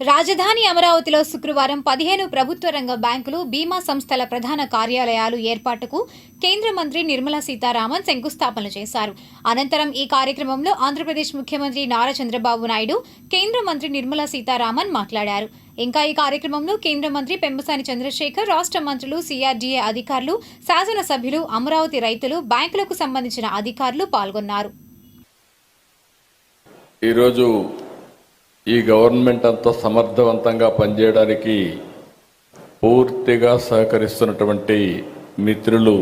రాజధాని అమరావతిలో శుక్రవారం పదిహేను ప్రభుత్వ రంగ బ్యాంకులు బీమా సంస్థల ప్రధాన కార్యాలయాలు ఏర్పాటుకు కేంద్ర మంత్రి నిర్మలా సీతారామన్ శంకుస్థాపన చేశారు. అనంతరం ఈ కార్యక్రమంలో ఆంధ్రప్రదేశ్ ముఖ్యమంత్రి నారా చంద్రబాబు నాయుడు కేంద్ర మంత్రి నిర్మలా సీతారామన్ మాట్లాడారు. ఇంకా ఈ కార్యక్రమంలో కేంద్ర మంత్రి పెమ్మసాని చంద్రశేఖర్ రాష్ట్ర మంత్రులు సీఆర్డీఏ అధికారులు శాసనసభ్యులు అమరావతి రైతులు బ్యాంకులకు సంబంధించిన అధికారులు పాల్గొన్నారు. ఈరోజు ఈ గవర్నమెంట్ అంతా సమర్థవంతంగా పనిచేయడానికి పూర్తిగా సహకరిస్తున్నటువంటి మిత్రులు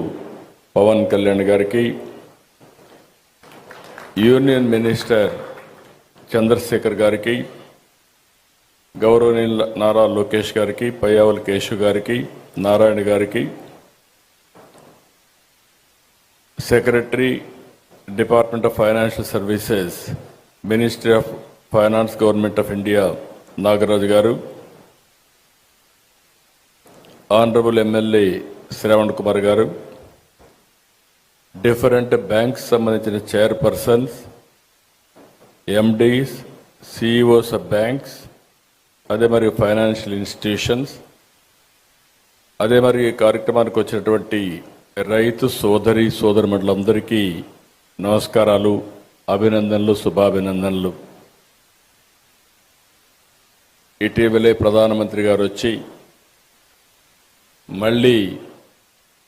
పవన్ కళ్యాణ్ గారికి యూనియన్ మినిస్టర్ చంద్రశేఖర్ గారికి గౌరవనీయుల నారా లోకేష్ గారికి పయ్యావల్ కేశు గారికి నారాయణ గారికి secretary department of financial services ministry of finance government of India Nagaraju గారు ఆనరబుల్ ఎమ్మెల్యే శ్రవణ్ కుమార్ గారు డిఫరెంట్ బ్యాంక్స్ సంబంధించిన chairpersons MDs CEOs of banks అదే మరి ఫైనాన్షియల్ ఇన్స్టిట్యూషన్స్ అదే మరి ఈ కార్యక్రమానికి వచ్చినటువంటి రైతు సోదరి సోదరుమండలందరికీ నమస్కారాలు అభినందనలు శుభాభినందనలు. ఇటీవలే ప్రధానమంత్రి గారు వచ్చి మళ్ళీ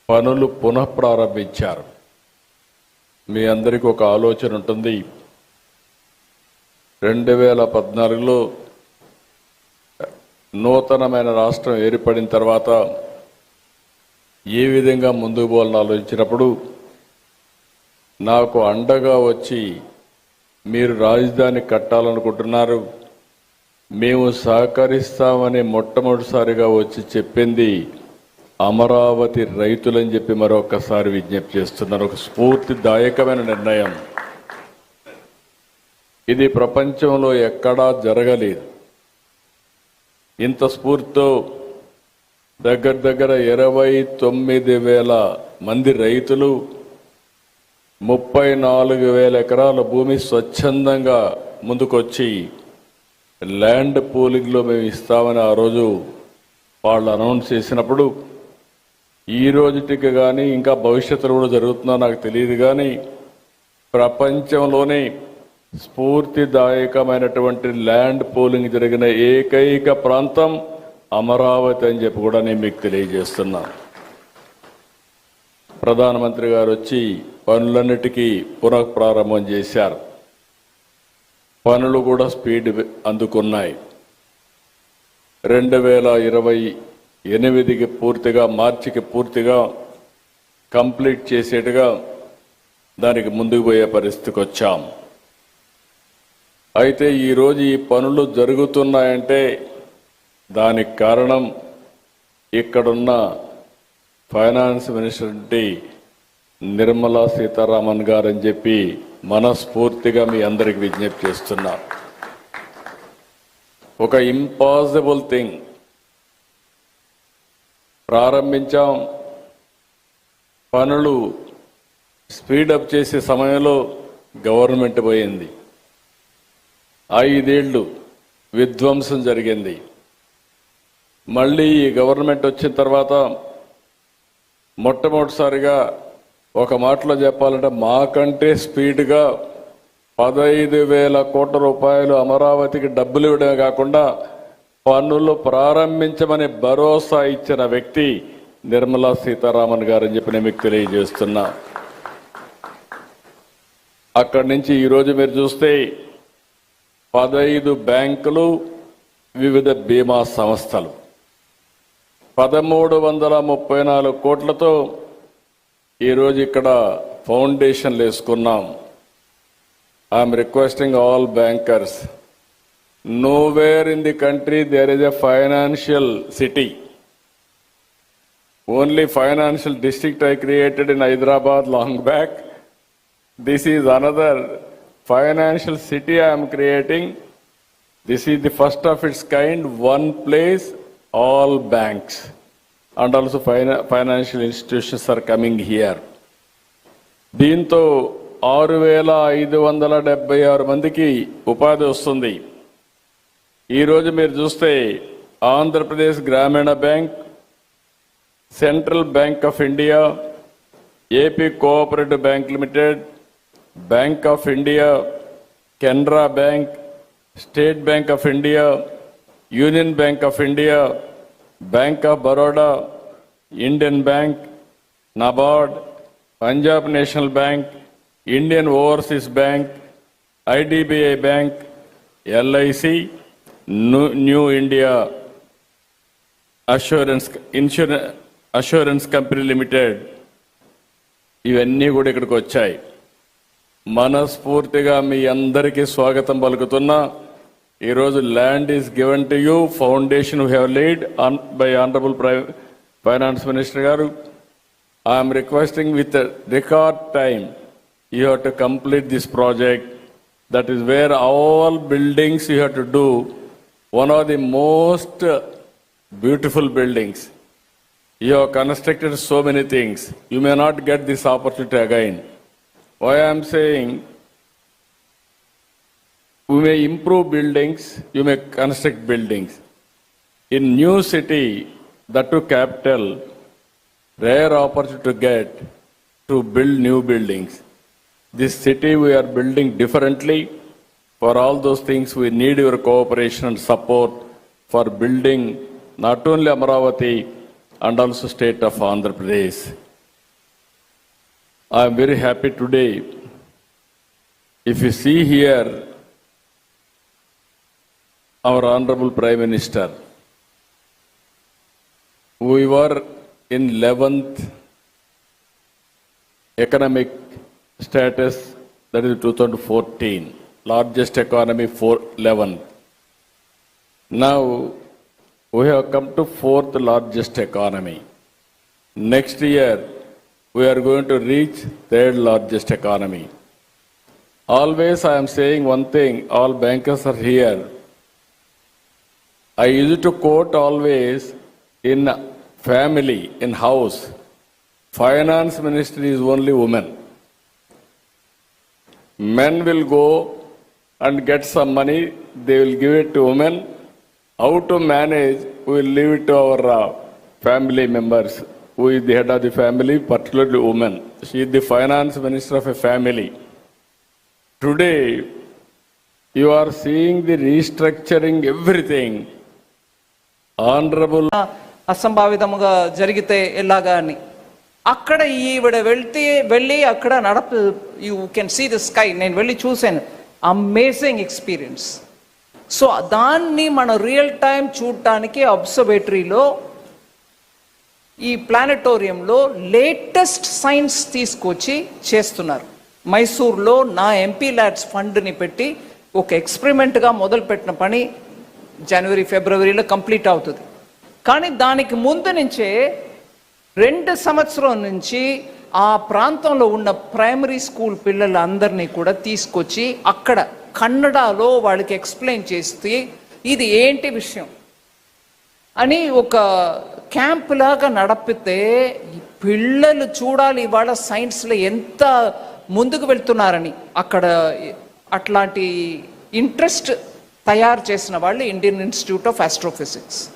పనులు పునఃప్రారంభించారు మీ అందరికీ ఒక ఆలోచన ఉంటుంది. రెండు వేల పద్నాలుగులో నూతనమైన రాష్ట్రం ఏర్పడిన తర్వాత ఏ విధంగా ముందుకు పోవాలని ఆలోచించినప్పుడు నాకు అండగా వచ్చి మీరు రాజధాని కట్టాలనుకుంటున్నారు. మేము సహకరిస్తామని మొట్టమొదటిసారిగా వచ్చి చెప్పింది అమరావతి రైతులని చెప్పి మరొకసారి విజ్ఞప్తి చేస్తున్నారు ఒక స్ఫూర్తిదాయకమైన నిర్ణయం. ఇది ప్రపంచంలో ఎక్కడా జరగలేదు. ఇంత స్ఫూర్తితో దగ్గర దగ్గర ఇరవై తొమ్మిది వేల మంది రైతులు ముప్పై నాలుగు వేల ఎకరాల భూమి స్వచ్ఛందంగా ముందుకొచ్చి ల్యాండ్ పోలింగ్లో మేము ఇస్తామని ఆ రోజు వాళ్ళు అనౌన్స్ చేసినప్పుడు ఈ రోజుటికి కానీ ఇంకా భవిష్యత్తులో కూడా జరుగుతుందో నాకు తెలియదు కానీ ప్రపంచంలోనే స్ఫూర్తిదాయకమైనటువంటి ల్యాండ్ పోలింగ్ జరిగిన ఏకైక ప్రాంతం అమరావతి అని చెప్పి కూడా నేను మీకు తెలియజేస్తున్నాను ప్రధానమంత్రి గారు వచ్చి పనులన్నిటికీ పునఃప్రారంభం చేశారు. పనులు కూడా స్పీడ్ అందుకున్నాయి. రెండు వేల ఇరవై ఎనిమిదికి పూర్తిగా మార్చికి పూర్తిగా కంప్లీట్ చేసేట్టుగా దానికి ముందుకు పోయే పరిస్థితికి వచ్చాం. అయితే ఈరోజు ఈ పనులు జరుగుతున్నాయంటే దానికి కారణం ఇక్కడున్న ఫైనాన్స్ మినిస్టర్ నిర్మలా సీతారామన్ గారని చెప్పి మనస్ఫూర్తిగా మీ అందరికి విజ్ఞప్తి చేస్తున్నా. ఒక ఇంపాసిబుల్ థింగ్ ప్రారంభించాం. పనులు స్పీడప్ చేసే సమయంలో గవర్నమెంట్ పోయింది. ఐదేళ్ళు విధ్వంసం జరిగింది. మళ్ళీ ఈ గవర్నమెంట్ వచ్చిన తర్వాత మొట్టమొదటిసారిగా ఒక మాటలో చెప్పాలంటే మాకంటే స్పీడ్గా పదహైదు వేల కోట్ల రూపాయలు అమరావతికి డబ్బులు ఇవ్వడమే కాకుండా పన్నులు ప్రారంభించమని భరోసా ఇచ్చిన వ్యక్తి నిర్మలా సీతారామన్ గారని చెప్పి నేను మీకు తెలియజేస్తున్నా. అక్కడి నుంచి ఈరోజు మీరు చూస్తే పదహైదు బ్యాంకులు వివిధ బీమా సంస్థలు. పదమూడు వందల ముప్పై నాలుగు కోట్లతో ఈరోజు ఇక్కడ ఫౌండేషన్లు వేసుకున్నాం. I'm requesting all bankers nowhere in the country there is a financial city only financial district I created in Hyderabad long back this is another financial city I'm creating this is the first of its kind one place all banks and also ఫైనా financial institutions are coming here దీంతో ఆరు వేల ఐదు వందల డెబ్బై ఆరు మందికి ఉపాధి వస్తుంది. ఈరోజు మీరు చూస్తే Andhra Pradesh Grameena bank central bank of India AP cooperative bank limited bank of India Canara bank state bank of India union bank of India bank of Baroda Indian bank NABARD Punjab national bank Indian overseas bank IDBI bank LIC new India assurance insurance assurance company limited ఇవన్నీ కూడా ఇక్కడికి వచ్చాయి. మనస్ఫూర్తిగా మీ అందరికీ స్వాగతం పలుకుతున్నా. ఈరోజు land is given to you foundation we have lead on by honourable finance minister garu I'm requesting with record time you have to complete this project that is where all buildings you have to do one of the most beautiful buildings You have constructed so many things. You may not get this opportunity again. Why I am we may improve buildings, you may construct buildings. In new city, that to capital, rare opportunity to get to build new buildings. This city we are building differently. For all those things, we need your cooperation and support for building not only Amaravati and also state of Andhra Pradesh. I am very happy today. If you see here, our Honorable Prime Minister, we were in 11th economic status, that is 2014, largest economy for 11th. Now, we have come to fourth largest economy. Next year, we are going to reach third largest economy. Always I am saying one thing, all bankers are here. I used to quote always in family, in house, finance minister is only woman. Men will go and get some money, they will give it to women. How to manage, we will leave it to our uh, family members. Who is the head of the family, particularly woman. She is the finance minister of a family. Today, you are seeing the restructuring everything. Honourable అసంభావితముగా జరిగితే ఎలాగా అని. అక్కడ ఈవిడ వెళ్తే వెళ్ళి అక్కడ నడప you can see the sky నేను వెళ్ళి చూశాను. అమేజింగ్ ఎక్స్పీరియన్స్ సో దాన్ని మన రియల్ టైం చూడటానికి అబ్సర్వేటరీలో ఈ ప్లానటోరియంలో లేటెస్ట్ సైన్స్ తీసుకొచ్చి చేస్తున్నారు. మైసూర్లో నా ఎంపీ ల్యాడ్స్ ఫండ్ని పెట్టి ఒక ఎక్స్పెరిమెంట్గా మొదలుపెట్టిన పని జనవరి ఫిబ్రవరిలో కంప్లీట్ అవుతుంది. కానీ దానికి ముందు నుంచే రెండు సంవత్సరం నుంచి ఆ ప్రాంతంలో ఉన్న ప్రైమరీ స్కూల్ పిల్లలందరినీ కూడా తీసుకొచ్చి అక్కడ కన్నడలో వాళ్ళకి ఎక్స్ప్లెయిన్ చేస్తే ఇది ఏంటి విషయం అని ఒక క్యాంప్ లాగా నడిపితే పిల్లలు చూడాలి ఇవాళ సైన్స్లో ఎంత ముందుకు వెళ్తున్నారని. అక్కడ అట్లాంటి ఇంట్రెస్ట్ తయారు చేసిన వాళ్ళు ఇండియన్ ఇన్స్టిట్యూట్ ఆఫ్ ఆస్ట్రోఫిజిక్స్.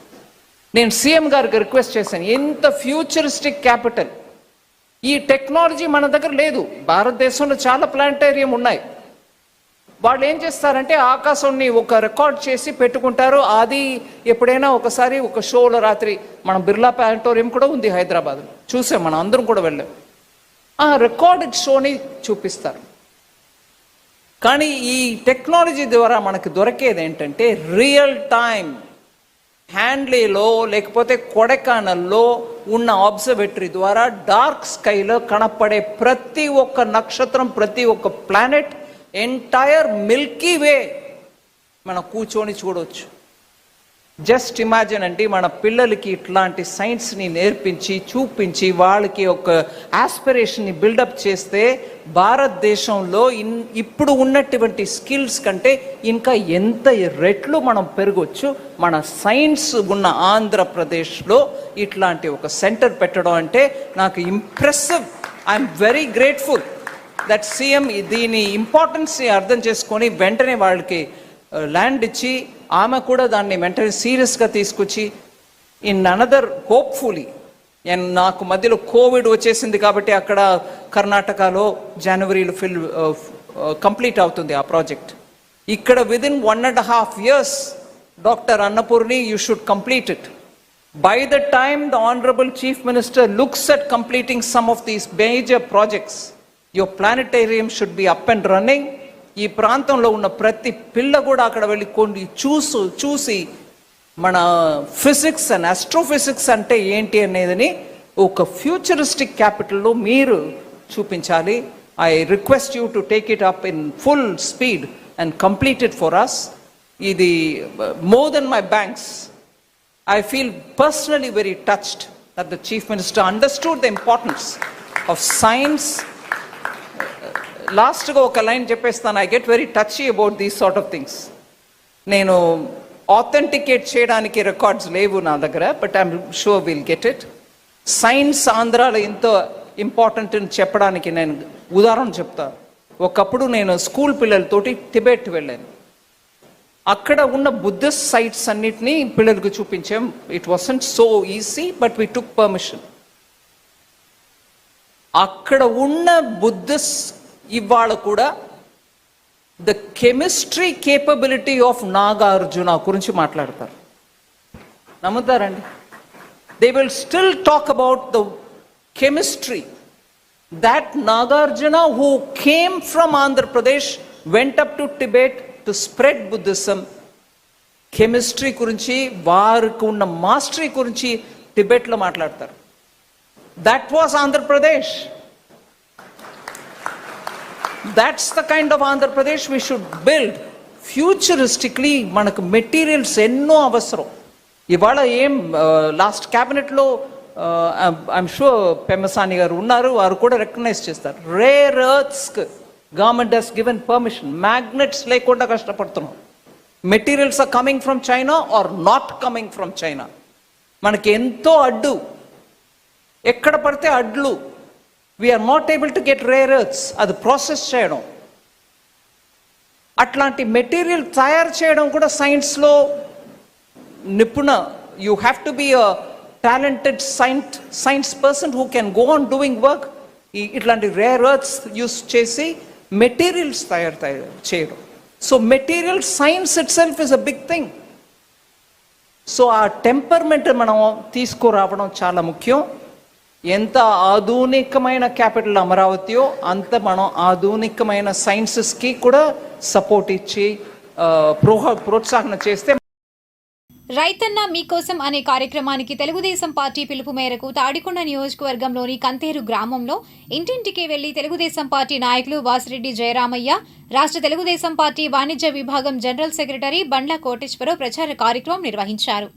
నేను సీఎం గారికి రిక్వెస్ట్ చేశాను ఎంత ఫ్యూచరిస్టిక్ క్యాపిటల్. ఈ టెక్నాలజీ మన దగ్గర లేదు భారతదేశంలో చాలా ప్లానిటేరియం ఉన్నాయి. వాళ్ళు ఏం చేస్తారంటే ఆకాశాన్ని ఒక రికార్డ్ చేసి పెట్టుకుంటారు. అది ఎప్పుడైనా ఒకసారి ఒక షోలో రాత్రి మన బిర్లా ప్లానిటోరియం కూడా ఉంది హైదరాబాద్లో. చూసాం మనం అందరం కూడా వెళ్ళాం. ఆ రికార్డెడ్ షోని చూపిస్తారు. కానీ ఈ టెక్నాలజీ ద్వారా మనకు దొరికేది ఏంటంటే రియల్ టైం హ్యాండ్లీలో లేకపోతే కొడైకానల్లో ఉన్న ఆబ్జర్వేటరీ ద్వారా డార్క్ స్కైలో కనపడే ప్రతి ఒక్క నక్షత్రం ప్రతి ఒక్క ప్లానెట్ ఎంటైర్ మిల్కీ వే మనం కూర్చొని చూడవచ్చు జస్ట్ ఇమాజిన్ అండి మన పిల్లలకి ఇట్లాంటి సైన్స్ని నేర్పించి చూపించి వాళ్ళకి ఒక ఆస్పిరేషన్ని బిల్డప్ చేస్తే భారతదేశంలో ఇన్ ఇప్పుడు ఉన్నటువంటి స్కిల్స్ కంటే ఇంకా ఎంత రెట్లు మనం పెరగవచ్చు మన సైన్స్ ఉన్న ఆంధ్రప్రదేశ్లో ఇట్లాంటి ఒక సెంటర్ పెట్టడం అంటే నాకు impressive I'm very grateful that CM దీని ఇంపార్టెన్స్ని అర్థం చేసుకొని వెంటనే వాళ్ళకి ల్యాండ్ ఇచ్చి ఆమె కూడా దాన్ని వెంటనే సీరియస్గా తీసుకొచ్చి ఇన్ అనదర్ హోప్ఫుల్లీ అండ్ నాకు మధ్యలో కోవిడ్ వచ్చేసింది కాబట్టి అక్కడ కర్ణాటకలో జనవరిలో ఫిల్ కంప్లీట్ అవుతుంది ఆ ప్రాజెక్ట్ ఇక్కడ within one and half years doctor Annapurni you should complete it by the time the honourable chief minister looks at completing some of these major projects your planetarium should be up and running ఈ ప్రాంతంలో ఉన్న ప్రతి పిల్ల కూడా అక్కడ వెళ్ళి కొన్ని చూసు చూసి మన ఫిజిక్స్ అండ్ ఆస్ట్రోఫిజిక్స్ అంటే ఏంటి అనేదని ఒక ఫ్యూచరిస్టిక్ క్యాపిటల్లో మీరు చూపించాలి. I request you to take it up in full speed and complete it for us ఇది more than my banks I feel personally very touched that the chief minister understood the importance of science లాస్ట్గా ఒక line చెప్పేస్తాను. I get very touchy about these sort of things నేను authenticate చేయడానికి records లేవు నా దగ్గర but I'm sure will get it science ఆంధ్రాలో ఎంతో ఇంపార్టెంట్ అని చెప్పడానికి నేను ఉదాహరణ చెప్తా. ఒకప్పుడు నేను స్కూల్ పిల్లలతోటి టిబెట్ వెళ్ళాను. అక్కడ ఉన్న బుద్ధిస్ట్ సైట్స్ అన్నిటినీ పిల్లలకు చూపించాం. It wasn't so easy but we took permission అక్కడ ఉన్న బుద్ధిస్ట్ ఇవాళ కూడా the chemistry capability of Nagarjuna గురించి మాట్లాడతారు. నమ్ముతారండి? They will still talk about the chemistry that Nagarjuna who came from Andhra Pradesh went up to Tibet to spread Buddhism. Chemistry గురించి వారికి ఉన్న mastery గురించి టిబెట్లో మాట్లాడతారు. That was Andhra Pradesh that's the kind of Andhra Pradesh we should build futuristically మనకు materials ఎన్నో అవసరం. ఇవాళ ఏం లాస్ట్ క్యాబినెట్లో ఐఎమ్ షూర్ పెమ్మసాని గారు ఉన్నారు వారు కూడా రికగ్నైజ్ చేస్తారు. Rare earths government has given permission magnets లేకుండా కష్టపడుతున్నాం. Materials are coming from China are not coming from China మనకి ఎంతో అడ్డు. ఎక్కడ పడితే అడ్లు. We're not able to get rare earths అది ప్రాసెస్ చేయడం. అట్లాంటి మెటీరియల్ తయారు చేయడం కూడా సైన్స్లో నిపుణ. You have to be a talented saint science person who can go on doing work ఈ ఇట్లాంటి రేర్ ఎర్త్స్ యూస్ చేసి మెటీరియల్స్ తయారు తయారు చేయడం. So material science itself is a big thing so ah temperament మనం తీసుకురావడం చాలా ముఖ్యం. ఎంత ఆధునికమైన క్యాపిటల్ అమరావతియో అంత మనం ఆధునికమైన సైన్సెస్కి కూడా సపోర్ట్ ఇచ్చి ప్రోహ ప్రోత్సాహన చేస్తే రైతన్న మీకోసం అనే కార్యక్రమానికి తెలుగుదేశం పార్టీ పిలుపు మేరకు తాడికొండ నియోజకవర్గంలోని కంతేరు గ్రామంలో ఇంటింటికి వెళ్ళి తెలుగుదేశం పార్టీ నాయకులు వాసిరెడ్డి జయరామయ్య రాష్ట్ర తెలుగుదేశం పార్టీ వాణిజ్య విభాగం జనరల్ సెక్రటరీ బండ్ల కోటేశ్వరరావు ప్రచార కార్యక్రమం నిర్వహించారు.